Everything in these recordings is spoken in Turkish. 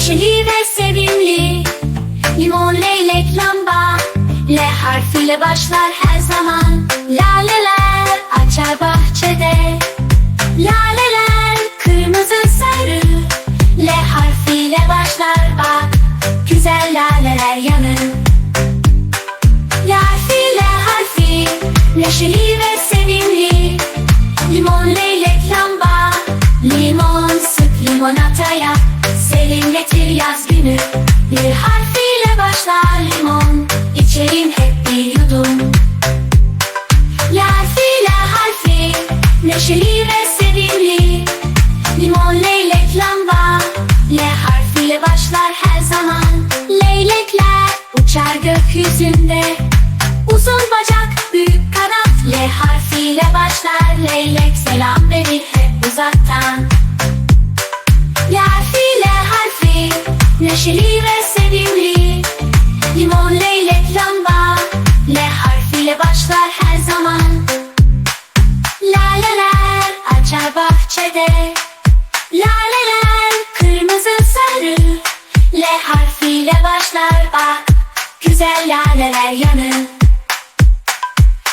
Neşeli ve sevimli Limon leylek lamba. L harfiyle başlar her zaman. Laleler açar bahçede. Laleler kırmızı sarı. L harfiyle başlar bak Güzel laleler yanır L harfi Neşeli ve Serinletir yaz günü. Bir harfiyle başlar limon. İçerim hep bir yudum. L harfiyle harfi. Neşeli ve sevimli. Limon leylek lamba. L harfiyle başlar her zaman. Leylekler uçar gökyüzünde. Uzun bacak büyük kanat. L harfiyle başlar. Leylek selam verir hep uzaktan Neşeli ve sevimli. Limon leylek lamba. L harfiyle başlar her zaman. Laleler açar bahçede. Laleler kırmızı sarı. L harfiyle başlar bak. Güzel laleler yanır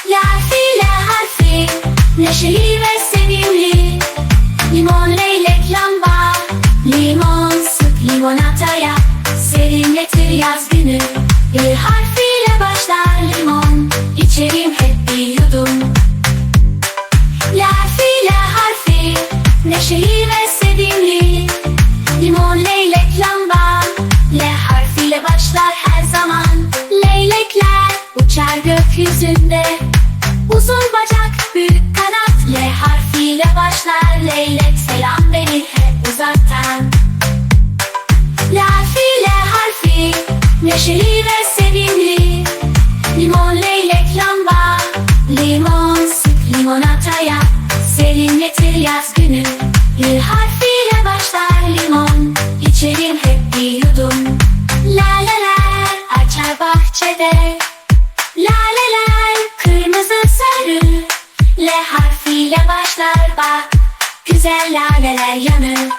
L harfiyle harfi. Neşeli ve Serinletir yaz günü. Bir harfiyle başlar limon. İçerim hep bir yudum. L harfiyle harfi Neşeli ve sevimli. Limon leylek lamba. L harfiyle başlar her zaman. Leylekler uçar gökyüzünde. Uzun bacak büyük kanat. L harfiyle başlar. Leylek selam verir hep uzaktan Neşeli ve sevimli. Limon leylek lamba. Limon sık limonata yap Serinletir yaz günü. Bir harfiyle başlar limon. İçerim hep bir yudum. Laleler açar bahçede. Laleler kırmızı sarı. L harfiyle başlar bak. Güzel laleler yanır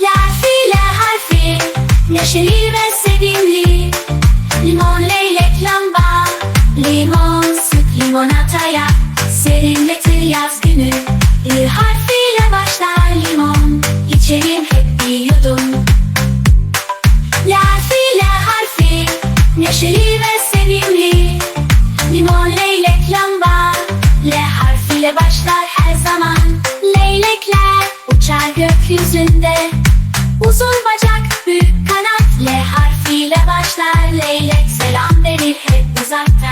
L harfiyle harfi. Neşeli ve sevimli yaz günü L harfiyle başlar limon. İçerim hep bir yudum L harfiyle harfi Neşeli ve sevimli. Limon leylek lamba L harfiyle başlar her zaman. Leylekler uçar gökyüzünde. Uzun bacak büyük kanat L harfiyle başlar. Leylek selam verir hep uzaktan.